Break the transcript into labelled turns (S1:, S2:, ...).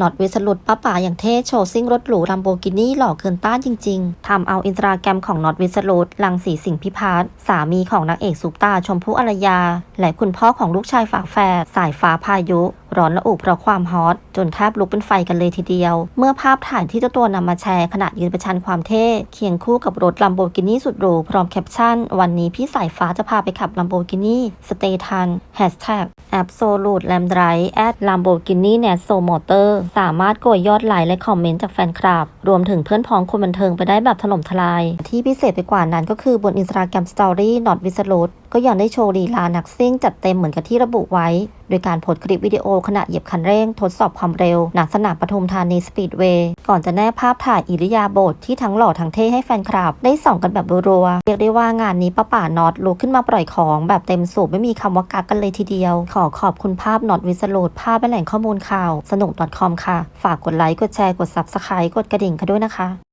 S1: น็อตวิสรุดป้าป่าอย่างเท่โชว์ซิ่งรถหรูลัมโบกินี่หล่อเกินต้านจริง ๆ ทำเอาอินสตาแกรมของน็อตวิสรุดลังสีสิงพิพัฒน์สามีของนางเอกซุปตาชมพู่อารยา และคุณพ่อของลูกชายฝาแฝดสายฟ้าพายุร้อนระอุเพราะความฮอตจนแทบลุกเป็นไฟกันเลยทีเดียว เมื่อภาพถ่ายที่เจ้าตัวนำมาแชร์ขณะยืนประชันความเท่ เคียงคู่กับรถลัมโบกินี่สุดหรูพร้อมแคปชั่น วันนี้พี่สายฟ้าจะพาไปขับลัมโบกินี่สเตทัน Hashtag Absolute Lam d r i at Lamborghini n a s o Motor สามารถโกยยอดไลค์และคอมเมนต์จากแฟนคลับ รวมถึงเพื่อนพ้องคนบันเทิงไปได้แบบถล่มทลาย ที่พิเศษไปกว่านั้นก็คือบน Instagram Story Not w i s l u t ก็ยังได้โชว์ลีลานักซิ่งจัดเต็มเหมือนกับที่ระบุไว้ โดยการโพสคลิปวิดีโอขณะเหยียบคันเร่งทดสอบความเร็วณสนามปทุมธานีสปีดเวย์ก่อนจะแนบภาพถ่ายอิริยาบถที่ทั้งหล่อทั้งเท่ให้แฟนคลับ ได้ส่องกันแบบรัวๆเรียกได้ว่างานนี้ป้าป่าน็อตลุกขึ้นมาปล่อยของแบบเต็มสูบไม่มีคำว่ากักกันเลยทีเดียว ขอขอบคุณภาพน็อตวิสโลดภาพแหล่งข้อมูลข่าว สนุก .com ค่ะ ฝากกดไลค์กดแชร์กด subscribe กดกระดิ่งกันด้วยนะคะ